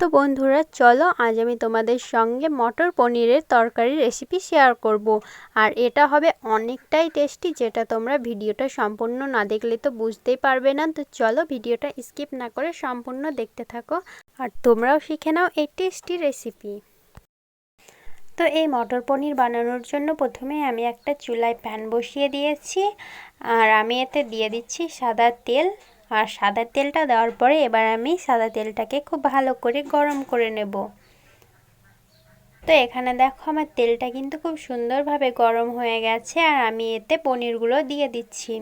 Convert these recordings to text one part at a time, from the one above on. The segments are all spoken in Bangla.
তো বন্ধুরা, চলো আজ আমি তোমাদের সঙ্গে মটর পনিরের তরকারি রেসিপি শেয়ার করব। আর এটা হবে অনেকটাই টেস্টি যেটা তোমরা ভিডিওটা সম্পূর্ণ না দেখলে তো বুঝতেই পারবে না। তো চলো ভিডিওটা স্কিপ না করে সম্পূর্ণ দেখতে থাকো আর তোমরাও শিখে নাও এই টেস্টি রেসিপি তো এই মটর পনির বানানোর জন্য প্রথমে আমি একটা চুলায় প্যান বসিয়ে দিয়েছি। আর আমি এতে দিয়ে দিচ্ছি সাদা তেল। আর সাদা তেলটা দেওয়ার পরে এবার আমি সাদা তেলটাকে খুব ভালো করে গরম করে নেব। তো এখানে দেখো আমার তেলটা কিন্তু খুব সুন্দরভাবে গরম হয়ে গেছে আর আমি এতে পনিরগুলো দিয়ে দিচ্ছি।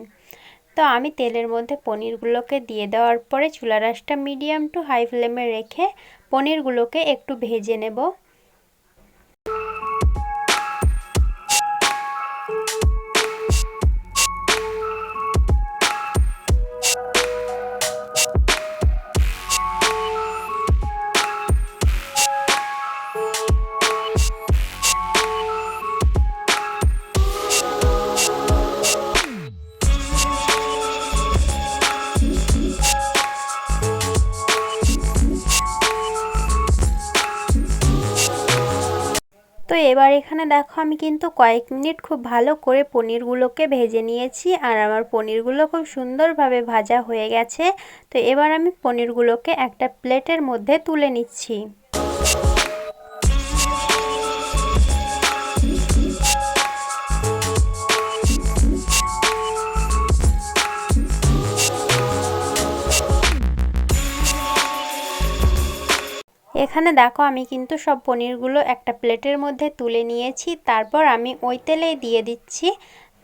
তো আমি তেলের মধ্যে পনিরগুলোকে দিয়ে দেওয়ার পরে চুলা রাসটা মিডিয়াম টু হাই ফ্লেমে রেখে পনিরগুলোকে একটু ভেজে নেব। তো এবার এখানে দেখো আমি কিন্তু কয়েক মিনিট খুব ভালো করে পনিরগুলোকে ভেজে নিয়েছি আর আমার পনিরগুলো খুব সুন্দরভাবে ভাজা হয়ে গেছে। তো এবার আমি পনিরগুলোকে একটা প্লেটের মধ্যে তুলে নিচ্ছি। এখানে দেখো আমি কিন্তু সব পনিরগুলো একটা প্লেটের মধ্যে তুলে নিয়েছি। তারপর আমি ওই তেলেই দিয়ে দিচ্ছি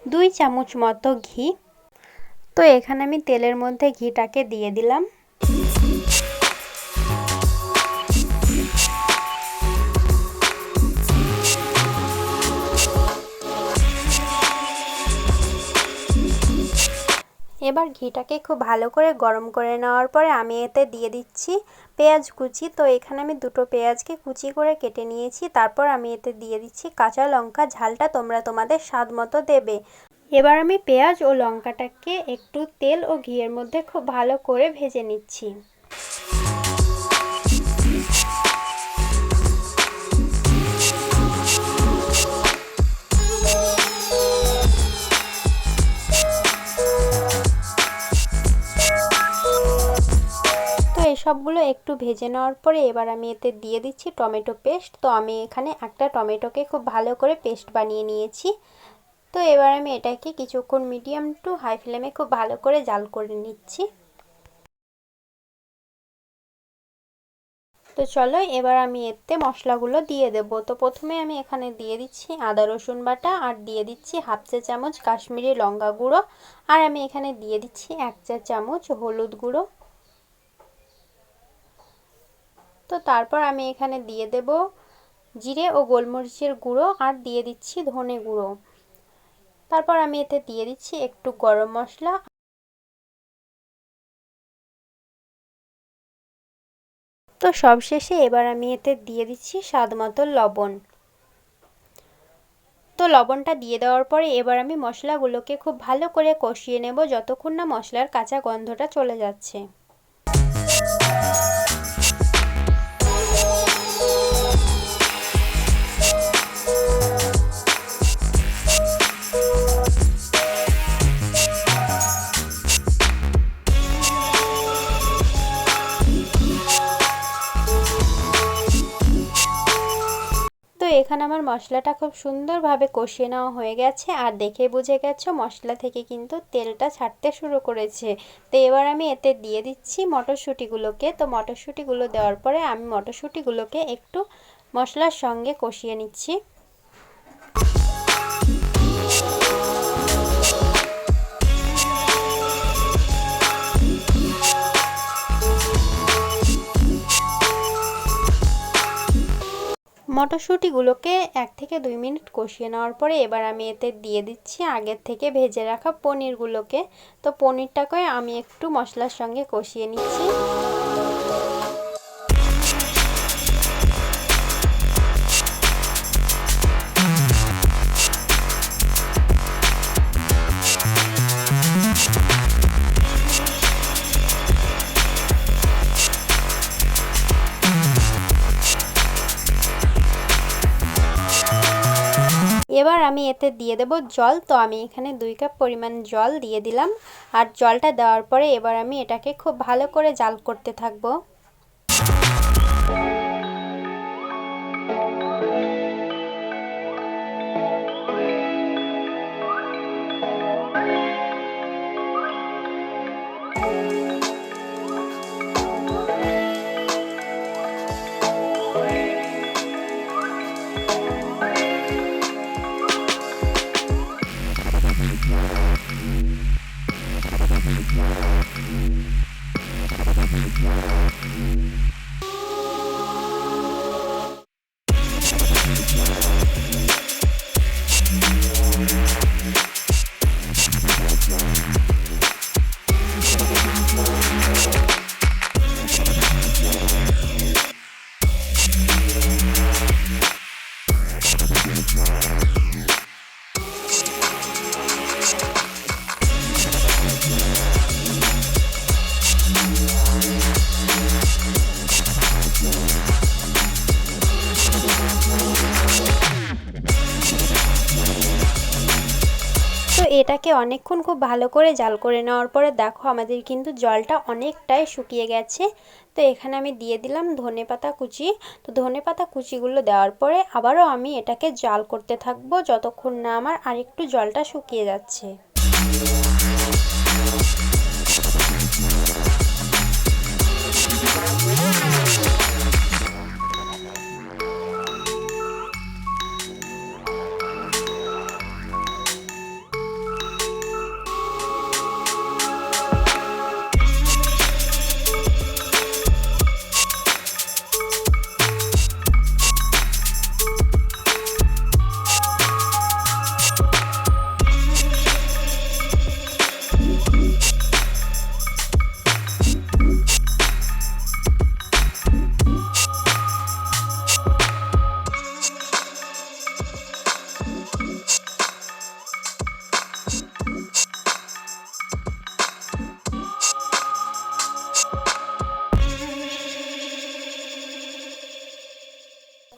দুই চামচ মতো ঘি। তো এখানে আমি তেলের মধ্যে ঘিটাকে দিয়ে দিলাম। এবার ঘিটাকে খুব ভালো করে গরম করে নেওয়ার পরে আমি এতে দিয়ে দিচ্ছি পেঁয়াজ কুচি। তো এখানে আমি দুটো পেঁয়াজকে কুচি করে কেটে নিয়েছি। তারপর আমি এতে দিয়ে দিচ্ছি কাঁচা লঙ্কা। ঝালটা তোমরা তোমাদের স্বাদ মতো দেবে। এবার আমি পেঁয়াজ ও লঙ্কাটাকে একটু তেল ও ঘিয়ের মধ্যে খুব ভালো করে ভেজে নিচ্ছি। সবগুলো একটু ভেজে নেওয়ার পরে এবার আমি এতে দিয়ে দিচ্ছি টমেটো পেস্ট। তো আমি এখানে একটা টমেটোকে খুব ভালো করে পেস্ট বানিয়ে নিয়েছি। তো এবার আমি এটাকে কিছুক্ষণ মিডিয়াম টু হাই ফ্লেমে খুব ভালো করে জাল করে নিচ্ছি। তো চলো এবার আমি এতে মশলাগুলো দিয়ে দেব। তো প্রথমে আমি এখানে দিয়ে দিচ্ছি আদা, রসুন বাটা আর দিয়ে দিচ্ছি হাফ চা চামচ কাশ্মীরি লঙ্কা গুঁড়ো। আর আমি এখানে দিয়ে দিচ্ছি এক চা চামচ হলুদ গুঁড়ো। তো তারপর আমি এখানে দিয়ে দেব জিরে ও গোলমরিচের গুঁড়ো আর দিয়ে দিচ্ছি ধনে গুঁড়ো। তারপর আমি এতে দিয়ে দিচ্ছি একটু গরম মশলা। তো সবশেষে এবার আমি এতে দিয়ে দিচ্ছি স্বাদ মতো লবণ। তো লবণটা দিয়ে দেওয়ার পরে এবার আমি মশলাগুলোকে খুব ভালো করে কষিয়ে নেব যতক্ষণ না মশলার কাঁচা গন্ধটা চলে যাচ্ছে। তো এখানে আমার মশলাটা খুব সুন্দরভাবে কষিয়ে নেওয়া হয়ে গেছে আর দেখে বুঝে গেছো মশলা থেকে কিন্তু তেলটা ছাড়তে শুরু করেছে। তো এবার আমি এতে দিয়ে দিচ্ছি মটরশুঁটিগুলোকে। তো মটরশুঁটিগুলো দেওয়ার পরে আমি মটরশুঁটিগুলোকে একটু মশলার সঙ্গে কষিয়ে নিচ্ছি। মটরশুঁটিগুলোকে এক থেকে দুই মিনিট কষিয়ে নেওয়ার পরে এবার আমি এতে দিয়ে দিচ্ছি আগের থেকে ভেজে রাখা পনিরগুলোকে। তো পনিরটাকে আমি একটু মশলার সঙ্গে কষিয়ে নিচ্ছি। এবার আমি এতে দিয়ে দেব জল। তো আমি এখানে দুই কাপ পরিমাণ জল দিয়ে দিলাম। আর জলটা দেওয়ার পরে এবার আমি এটাকে খুব ভালো করে জাল করতে থাকব। তো এটাকে অনেকক্ষণ খুব ভালো করে জাল করে নেওয়ার পরে দেখো আমাদের কিন্তু জলটা অনেকটাই শুকিয়ে গেছে। তো এখানে আমি দিয়ে দিলাম ধনে পাতা কুচি। তো ধনে পাতা কুচিগুলো দেওয়ার পরে আবারও আমি এটাকে জাল করতে থাকব যতক্ষণ না আমার আরেকটু জলটা শুকিয়ে যাচ্ছে।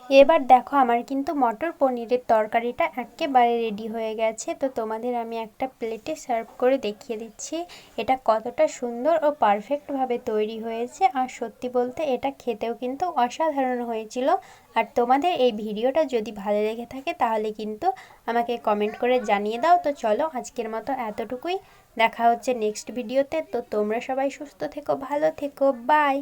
এবার দেখো আমার কিন্তু মটর পনিরের তরকারিটা একেবারে রেডি হয়ে গেছে। তো তোমাদের আমি একটা প্লেটে সার্ভ করে দেখিয়ে দিচ্ছি। এটা কতটা সুন্দর ও পারফেক্টভাবে তৈরি হয়েছে। আর সত্যি বলতে এটা খেতেও কিন্তু অসাধারণ হয়েছিল। আর তোমাদের এই ভিডিওটা যদি ভালো লেগে থাকে তাহলে কিন্তু আমাকে কমেন্ট করে জানিয়ে দাও। তো চলো আজকের মতো এতটুকুই। দেখা হচ্ছে নেক্সট ভিডিওতে তো। তোমরা সবাই সুস্থ থেকো, ভালো থেকো। বাই